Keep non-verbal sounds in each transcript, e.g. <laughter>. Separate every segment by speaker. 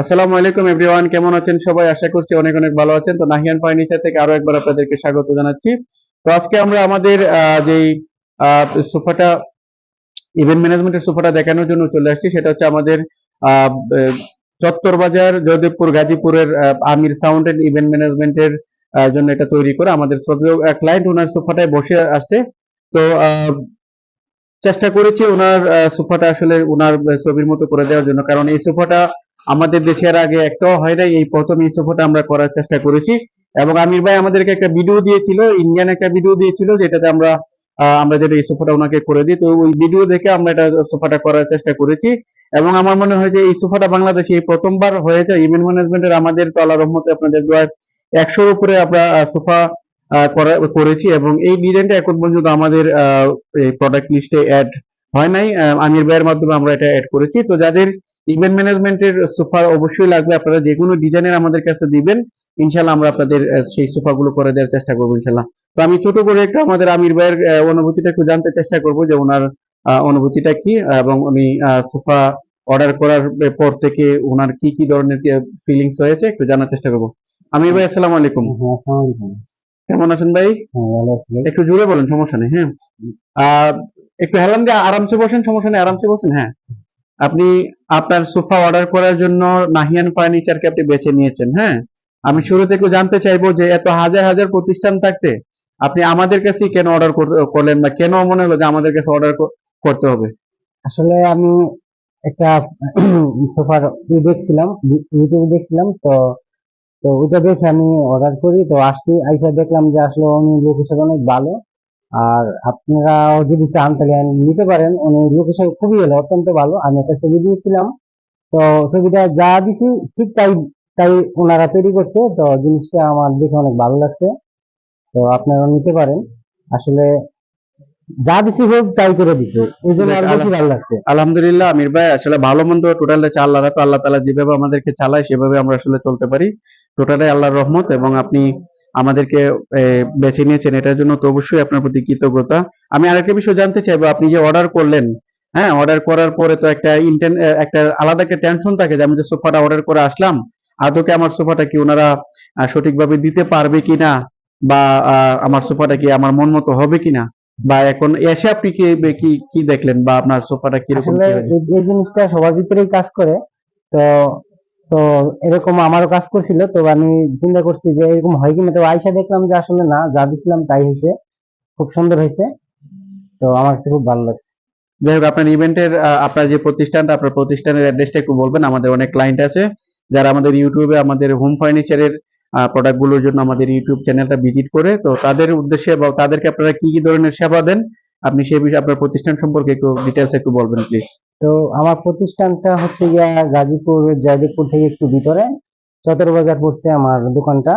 Speaker 1: আসসালামু আলাইকুম এভরিওয়ান, কেমন আছেন সবাই? আশা করছি অনেক অনেক ভালো আছেন। তো নাহিয়ান ফার্নিচার থেকে আরও একবার আপনাদেরকে স্বাগত জানাচ্ছি। তো আজকে আমরা আমাদের যেই সোফাটা ইভেন্ট ম্যানেজমেন্টের সোফাটা দেখানোর জন্য চলে আসছি। সেটা হচ্ছে আমাদের চত্বর বাজার, জয়দেবপুর, গাজীপুরের আমির সাউন্ড এন্ড ইভেন্ট ম্যানেজমেন্টের জন্য এটা তৈরি করে আমাদের ক্লায়েন্ট ওনার সোফাটায় বসে আসছে তো চেষ্টা করেছি ওনার সোফাটা আসলে ওনার ছবির মতো করে দেওয়ার জন্য। কারণ এই সোফাটা আমাদের দেশের আগে একটাও হয় নাই, এই প্রথম এই সোফাটা আমরা করার চেষ্টা করেছি। এবং আমির ভাই আমাদেরকে একটা ভিডিও দিয়েছিল ইন্ডিয়ান একটা ভিডিও দিয়েছিল, যেটাতে আমরা আমরা যেটা এই সোফাটা ওনাকে করে দিই। তো ওই ভিডিও দেখে আমরা এটা সোফাটা করার চেষ্টা করেছি। এবং আমার মনে হয় যে এই সোফাটা বাংলাদেশে এই প্রথমবার হয়েছে। ইভেন্ট ম্যানেজমেন্টের আমাদের তো আল্লাহ রহমতে আপনাদের দোয়ায় একশোর উপরে আমরা সোফা করেছি। এবং এই ডিজাইনটা এখন পর্যন্ত আমাদের প্রোডাক্ট লিস্টে অ্যাড হয় নাই। আমির ভাইয়ের মাধ্যমে আমরা এটা অ্যাড করেছি। তো যাদের ইভেন্ট ম্যানেজমেন্টের সোফা অবশ্যই লাগবে আপনারা যে কোনো ডিজাইনের আমাদের কাছে দিবেন ইনশাল্লাহ আমরা আপনাদের সেই সোফাগুলো করে দেওয়ার চেষ্টা করব ইনশাল্লাহ তো আমি ছোট করে একটু আমাদের আমির ভাইয়ের অনুভূতিটা একটু জানতে চেষ্টা করব যে ওনার অনুভূতিটা কি এবং উনি সোফা অর্ডার করার পর থেকে ওনার কি কি ধরনের ফিলিংস হয়েছে একটু জানার চেষ্টা করব। আমির ভাই আসসালামু আলাইকুম।
Speaker 2: হ্যাঁ আসসালামু আলাইকুম।
Speaker 1: কেমন আছেন ভাই?
Speaker 2: হ্যাঁ।
Speaker 1: একটু জোরে বলেন সমস্যা নেই হ্যাঁ। একটু হেলান দিয়ে আরামসে বসেন সমস্যা নেই আরামসে বসেন হ্যাঁ। আপনি আপনার সোফা অর্ডার করার জন্য নাহিয়ান ফার্নিচারকে আপনি বেছে নিয়েছেন হ্যাঁ? আমি শুরু থেকে জানতে চাইব যে এত হাজার হাজার প্রতিষ্ঠান থাকতে আপনি আমাদের কাছে কেন অর্ডার করলেন বা কেন মনে হলো যে আমাদের কাছে অর্ডার করতে হবে?
Speaker 2: আসলে আমি একটা <clears throat> সোফার ই দেখছিলাম ইউটিউবে দেখছিলাম, তো তো ওইটা দেখে আমি অর্ডার করি, তো আসছি, আইসা দেখলাম যে আসলে হিসেবে অনেক ভালো। আর আপনারাও যদি চান তাহলে নিতে পারেন। উনি লোক হিসেবে খুবই ভালো অত্যন্ত ভালো। আমি একটা ছবি দিয়েছিলাম। তো ছবিটা যা দিছি ঠিক তাই তাই ওনারা তৈরি করছে। তো জিনিসটা আমার দেখে অনেক ভালো লাগছে। তো আপনারা নিতে পারেন। আসলে যা দিছি হোক তাই করে দিছে। এই জন্য বেশি ভালো লাগছে।
Speaker 1: আলহামদুলিল্লাহ আমির ভাই আসলে ভালো মন্দ টোটাল আল্লাহ তো আল্লাহ তালা যেভাবে আমাদেরকে চালায় সেভাবে আমরা আসলে চলতে পারি। টোটালে আল্লাহর রহমত এবং আপনি আমাদেরকে বেছে নিয়েছেন। এটার জন্য তো অবশ্যই আপনার প্রতি কৃতজ্ঞতা। আমি আরেকটা বিষয় জানতে চাইব আপনি যে অর্ডার করলেন হ্যাঁ অর্ডার করার পরে তো একটা ইন্টেন একটা আলাদা একটা টেনশন থাকে যে আমি যে সোফাটা অর্ডার করে আসলাম আদৌ কি আমার সোফাটা কি ওনারা সঠিকভাবে দিতে পারবে কিনা? বা আমার সোফাটা কি আমার মন মতো হবে কিনা? বা এখন এসে আপনি কি কি কি দেখলেন? বা আপনার সোফাটা কি হয়েছে?
Speaker 2: এই- এই জিনিসটা সবার ভিতরেই কাজ করে। তো তো এরকম আমারও কাজ করছিল, তো আমি চিন্তা করছি যে এরকম হয় কিনা। তো আইসা দেখলাম যে আসলে না, যা দিছিলাম তাই হয়েছে, খুব সুন্দর হয়েছে। তো আমার কাছে খুব ভালো লাগছে।
Speaker 1: যাই হোক, আপনার ইভেন্টের আপনার যে প্রতিষ্ঠানটা, আপনার প্রতিষ্ঠানের অ্যাড্রেসটা একটু বলবেন, আমাদের অনেক ক্লায়েন্ট আছে, যারা আমাদের ইউটিউবে, আমাদের হোম ফার্নিচারের প্রোডাক্টগুলোর জন্য আমাদের ইউটিউব চ্যানেলটা ভিজিট করে, তো তাদের উদ্দেশ্যে বা তাদেরকে আপনারা কি কি ধরনের সেবা দেন আপনি সেই বিষয়ে আপনার প্রতিষ্ঠান সম্পর্কে একটু ডিটেলস একটু বলবেন প্লিজ
Speaker 2: তো আমার প্রতিষ্ঠানটা হচ্ছে গিয়া গাজীপুর জয়দেবপুর থেকে একটু ভিতরে। চতর বাজার পড়ছে আমার দোকানটা।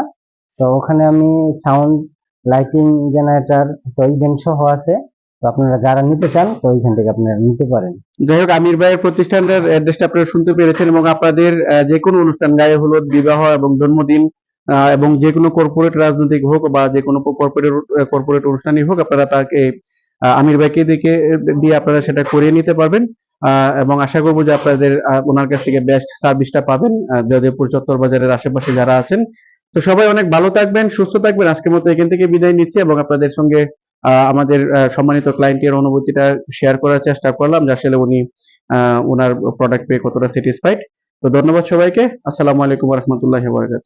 Speaker 2: তো ওখানে আমি সাউন্ড লাইটিং জেনারেটর তো ইভেন্ট সহ আছে। তো আপনারা যারা নিতে চান তো ওইখান থেকে আপনারা নিতে পারেন।
Speaker 1: যাই হোক আমির ভাইয়ের প্রতিষ্ঠানের অ্যাড্রেসটা আপনারা শুনতে পেরেছেন এবং আপনাদের যে কোনো অনুষ্ঠান গায়ে হলুদ বিবাহ এবং জন্মদিন এবং যে কোনো কর্পোরেট রাজনৈতিক হোক বা যে কোনো কর্পোরেট কর্পোরেট অনুষ্ঠানই হোক আপনারা তাকে আমির ভাইকে দেখে দিয়ে আপনারা সেটা করিয়ে নিতে পারবেন। এবং আশা করব যে আপনাদের ওনার কাছ থেকে বেস্ট সার্ভিসটা পাবেন জয়দেবপুর চত্বর বাজারের আশেপাশে যারা আছেন। তো সবাই অনেক ভালো থাকবেন, সুস্থ থাকবেন। আজকের মতো এখান থেকে বিদায় নিচ্ছি এবং আপনাদের সঙ্গে আমাদের সম্মানিত ক্লায়েন্টের অনুভূতিটা শেয়ার করার চেষ্টা করলাম যে আসলে উনি ওনার প্রোডাক্ট পেয়ে কতটা স্যাটিসফাইড তো ধন্যবাদ সবাইকে। আসসালামু আলাইকুম রহমতুল্লাহ